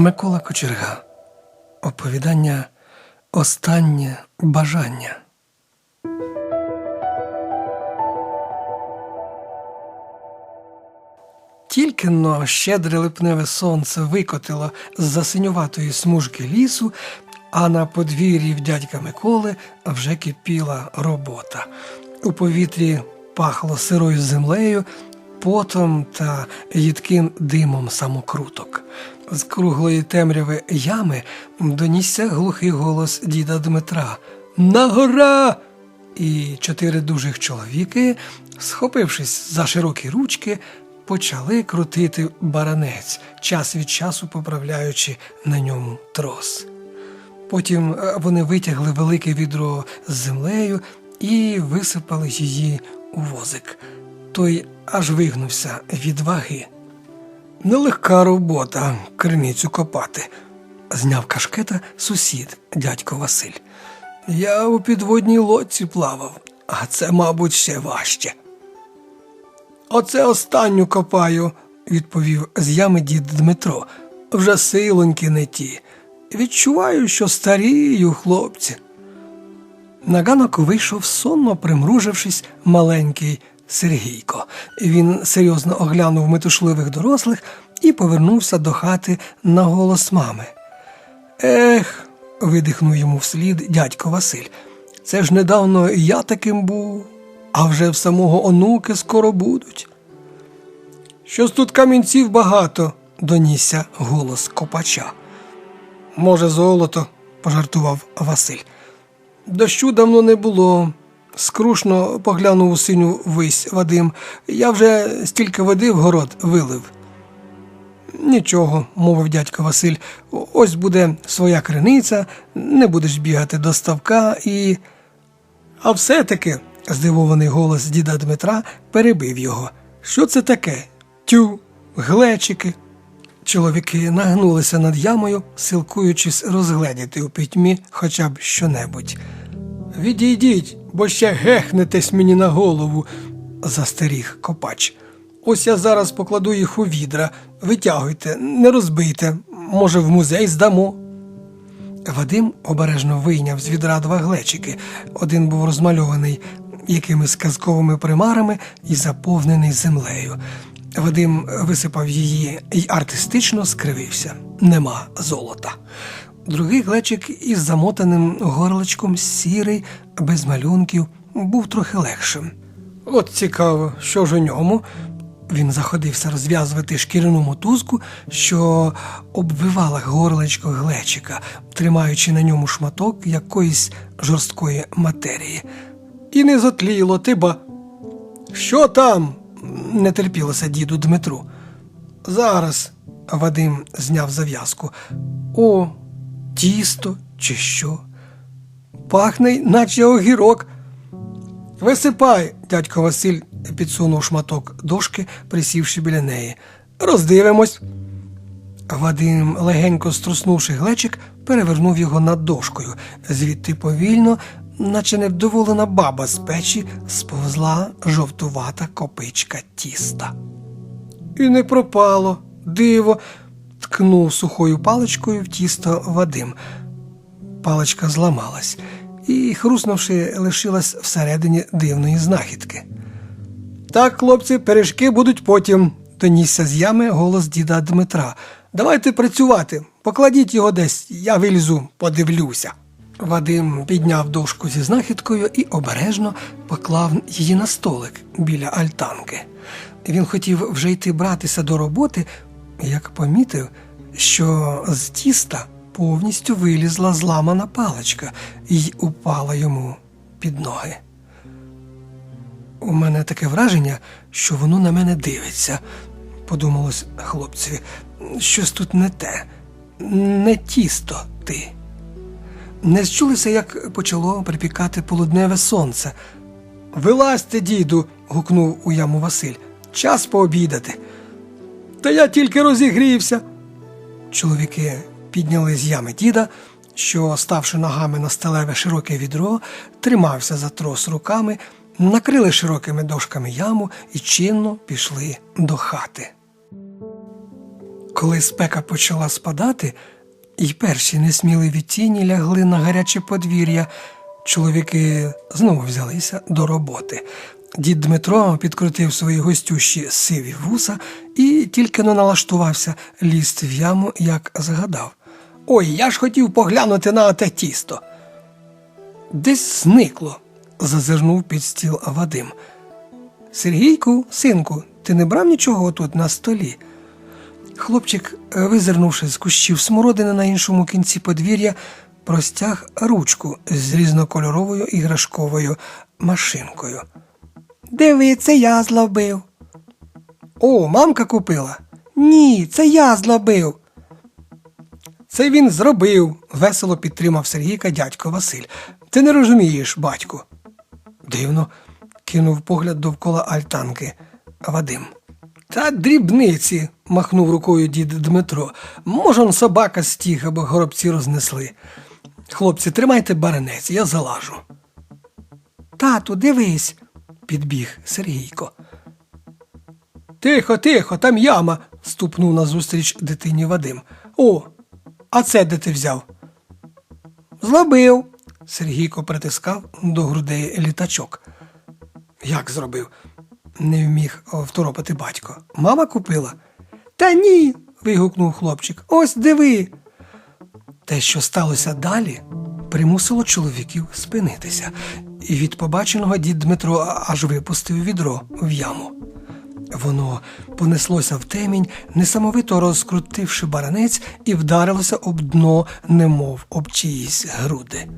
Микола Кочерга. Оповідання Останнє бажання. Тільки но щедре липневе сонце викотило з засинюватої смужки лісу, а на подвір'ї в дядька Миколи вже кипіла робота. У повітрі пахло сирою землею, потом та їдким димом самокруток. З круглої темряви ями донісся глухий голос діда Дмитра На гора! І чотири дужих чоловіки, схопившись за широкі ручки, почали крутити баранець, час від часу поправляючи на ньому трос. Потім е, вони витягли велике відро з землею і висипали її у возик. Той аж вигнувся від ваги. Нелегка робота криницю копати, зняв кашкета сусід, дядько Василь. Я у підводній лодці плавав, а це, мабуть, ще важче. Оце останню копаю, відповів з ями дід Дмитро. Вже силоньки не ті. Відчуваю, що старію, хлопці. На ганок вийшов сонно примружившись маленький Сергійко. Він серйозно оглянув метушливих дорослих і повернувся до хати на голос мами. Ех, видихнув йому вслід дядько Василь. Це ж недавно я таким був, а вже в самого онуки скоро будуть. Щось тут камінців багато, донісся голос копача. Може, золото, пожартував Василь. Дощу давно не було. Скрушно поглянув у синю вись Вадим. Я вже стільки води в город вилив. Нічого, мовив дядько Василь, ось буде своя криниця, не будеш бігати до ставка і. А все-таки, здивований голос діда Дмитра перебив його. Що це таке? Тю, глечики. Чоловіки нагнулися над ямою, силкуючись розгледіти у пітьмі хоча б щонебудь. Відійдіть, бо ще гехнетесь мені на голову, застеріг копач. Ось я зараз покладу їх у відра. Витягуйте, не розбийте, може, в музей здамо. Вадим обережно вийняв з відра два глечики. Один був розмальований якимись казковими примарами і заповнений землею. Вадим висипав її і артистично скривився. Нема золота. Другий глечик із замотаним горличком сірий, без малюнків, був трохи легшим. От цікаво, що ж у ньому. Він заходився розв'язувати шкіряну мотузку, що обвивала горлечко глечика, тримаючи на ньому шматок якоїсь жорсткої матерії. І не зотліло, ти ба. Що там? не терпілося діду Дмитру. Зараз Вадим зняв зав'язку. О, тісто чи що? Пахне, наче огірок. Висипай, дядько Василь підсунув шматок дошки, присівши біля неї. Роздивимось. Вадим, легенько струснувши глечик, перевернув його над дошкою. Звідти повільно, наче невдоволена баба з печі, сповзла жовтувата копичка тіста. І не пропало, диво, ткнув сухою паличкою в тісто Вадим. Паличка зламалась і, хруснувши, лишилась всередині дивної знахідки. Так, хлопці, пиріжки будуть потім, донісся з ями голос діда Дмитра. Давайте працювати, покладіть його десь, я вилізу, подивлюся. Вадим підняв дошку зі знахідкою і обережно поклав її на столик біля альтанки. Він хотів вже йти братися до роботи, як помітив, що з тіста повністю вилізла зламана паличка і упала йому під ноги. У мене таке враження, що воно на мене дивиться, подумалось хлопцеві. Щось тут не те, не тісто ти. Не зчулися, як почало припікати полудневе сонце. Вилазьте, діду, гукнув у яму Василь. Час пообідати. Та я тільки розігрівся. Чоловіки підняли з ями діда, що, ставши ногами на сталеве широке відро, тримався за трос руками, накрили широкими дошками яму і чинно пішли до хати. Коли спека почала спадати, і перші несміливі тіні лягли на гаряче подвір'я, чоловіки знову взялися до роботи. Дід Дмитро підкрутив свої гостющі сиві вуса і тільки но налаштувався лізти в яму, як згадав. Ой, я ж хотів поглянути на те тісто. Десь зникло, зазирнув під стіл Вадим. Сергійку, синку, ти не брав нічого тут на столі? Хлопчик, визирнувши з кущів смородини на іншому кінці подвір'я, простяг ручку з різнокольоровою іграшковою машинкою. Диви, це я злобив. О, мамка купила? Ні, це я злобив. Це він зробив, весело підтримав Сергійка дядько Василь. Ти не розумієш, батьку. Дивно, кинув погляд довкола альтанки Вадим. Та дрібниці, махнув рукою дід Дмитро. Може, он собака стіг або горобці рознесли. Хлопці, тримайте баранець, я залажу. Тату, дивись, підбіг Сергійко. Тихо, тихо, там яма, ступнув назустріч дитині Вадим. О, а це де ти взяв? Злобив. Сергійко притискав до грудей літачок. Як зробив? не вміг второпати батько. Мама купила? Та ні. вигукнув хлопчик. Ось диви. Те, що сталося далі, примусило чоловіків спинитися, і від побаченого дід Дмитро аж випустив відро в яму. Воно понеслося в темінь, несамовито розкрутивши баранець, і вдарилося об дно, немов об чиїсь груди.